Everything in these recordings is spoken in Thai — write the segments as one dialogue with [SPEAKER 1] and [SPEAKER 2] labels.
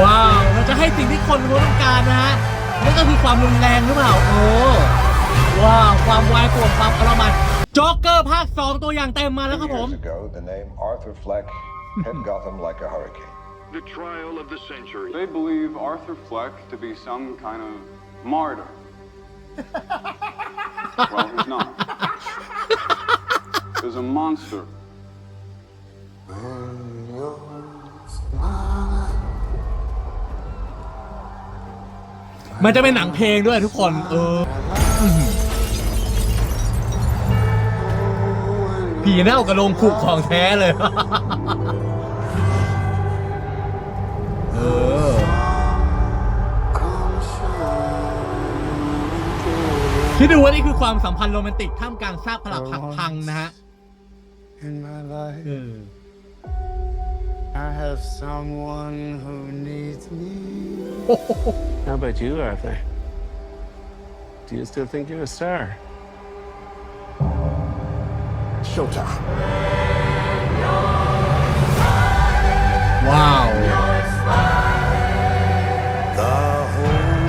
[SPEAKER 1] ว้าวเราจะให้สิ่งที่คนเขาต้องการนะฮะนั่นก็คือความรุนแรงหรือเปล่าโอ้ว้าวความวายป่วงความอรมันโจ๊กเกอร์ภาค 2 ตัวอย่างเต็มมาแล้วครับผม
[SPEAKER 2] Years ago, the name Arthur Fleck hit Gotham like a hurricane.
[SPEAKER 3] The trial of the century.
[SPEAKER 4] They believe Arthur Fleck to be some kind of martyr. well, he's not. He's a monster.
[SPEAKER 1] มันจะเป็นหนังเพลงด้วยทุกคน เอออื้อหือผีเน่ากับโลงผูกของแท้เลย เออ คิดดูว่านี่คือความสัมพันธ์โรแมนติกท่ามกลางซากปรักหักพังนะฮะ
[SPEAKER 5] in my life.
[SPEAKER 1] เออ
[SPEAKER 5] I have someone who needs me.
[SPEAKER 6] How about you, Arthur? Do you still think you're a star?
[SPEAKER 2] Showtime.
[SPEAKER 1] ว้าว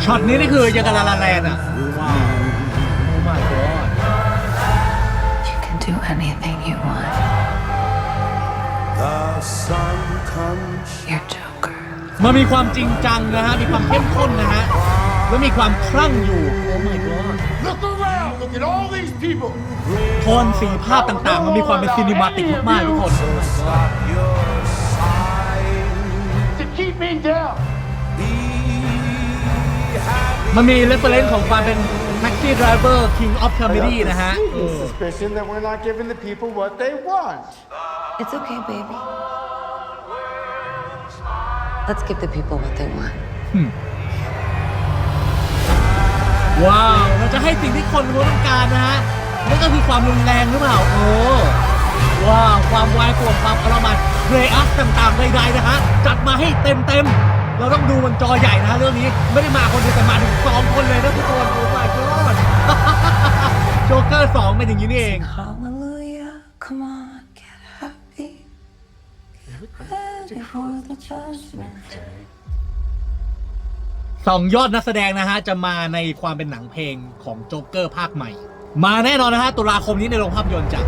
[SPEAKER 1] ช็อตนี้นี่คือยังกับลาลาแลนด์อ่ะ ว้าว โอ้ my god
[SPEAKER 7] You can do anything you want.
[SPEAKER 1] มันมีความจริงจังนะฮะ มีความเข้มข้นนะฮะ แล้วมีความคลั่งอยู่ โอ้ my god
[SPEAKER 2] Look around! Look at all these people!
[SPEAKER 1] โทนสีภาพต่างๆ มันมีความเป็นซีนิมาติกมากๆทุกคน
[SPEAKER 5] Stop your sighing.
[SPEAKER 2] To keep me down!
[SPEAKER 5] Be happy.
[SPEAKER 1] มันมีเรฟเฟรนซ์ของความเป็นแท็กซี่ดรเวอร์ King of Comedy นะฮะเออ
[SPEAKER 5] Suspicion that we're not giving the people what they want.
[SPEAKER 7] It's okay, baby. Let's give the people what they want.
[SPEAKER 1] ว้าว เราจะให้สิ่งที่คนเขาต้องการนะฮะนั่นก็คือความรุนแรงหรือเปล่า โอ้ ว้าว ความวายป่วงความอรมันเรอัสต่างๆใดๆนะฮะ จัดมาให้เต็มๆ เราต้องดูมันจอใหญ่นะฮะเรื่องนี้ ไม่ได้มาคนเดียวแต่มาถึงสองคนเลยนะทุกคนโอ้ my god โจ๊กเกอร์สองเป็นอย่างนี้นี่เอง
[SPEAKER 7] Hallelujah. Come on, get
[SPEAKER 1] สองยอดนักแสดงนะฮะ จะมาในความเป็นหนังเพลงของโจ๊กเกอร์ภาคใหม่ มาแน่นอนนะฮะ ตุลาคมนี้ในโรงภาพยนตร์จ้ะ